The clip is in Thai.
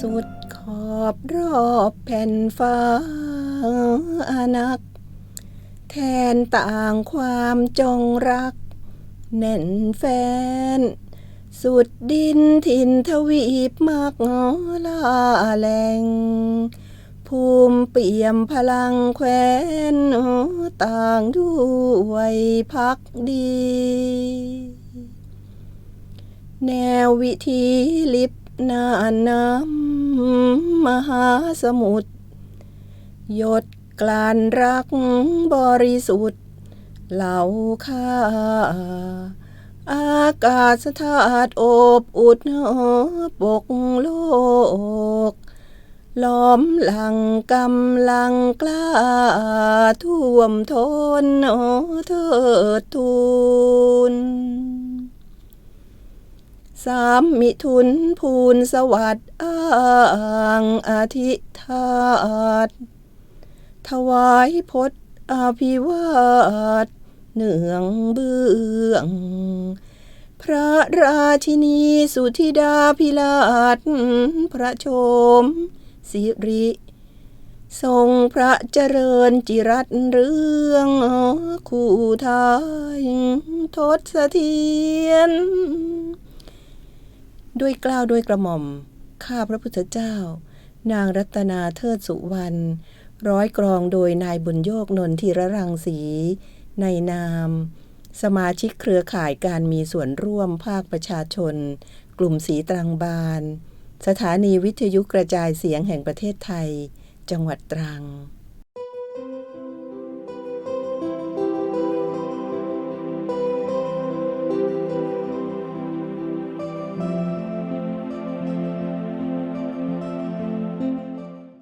สุดขอบรอบแผ่นฟ้าอานัก แทนต่างความจงรัก แน่นแฟน สุดดินถิ่นทวีปมากลาแหลงภูมิเปี่ยมพลังแควนต่างด้วยพักดี แนววิธีลิบ หน้าน้ำมหาสมุทรหยดกลานรักบริสุทธิ์เหล่าข้าอากาศธาตุอบอุดปกโลก ล้อมหลังกำลังกล้าท่วมทนเทิดทูน สามมิถุนภูนสวัสดิ์อ้างอธิธาตถวายพจน์อภิวาทเนืองเบื้อง พระราชินีสุธิดาพิลาศพระชม สิริ ทรงพระเจริญจิรัตเรื่องคู่ทายทศเทียน ด้วยกล้าวด้วยกระหม่อม ข้าพระพุทธเจ้า นางรัตนาเทิดสุวรรณร้อยกรองโดยนายบุญโยกนนทีระรังสี ในนาม สมาชิกเครือข่ายการมีส่วนร่วมภาคประชาชน กลุ่มสีตรังบาน สถานีวิทยุกระจายเสียงแห่งประเทศไทย จังหวัดตรัง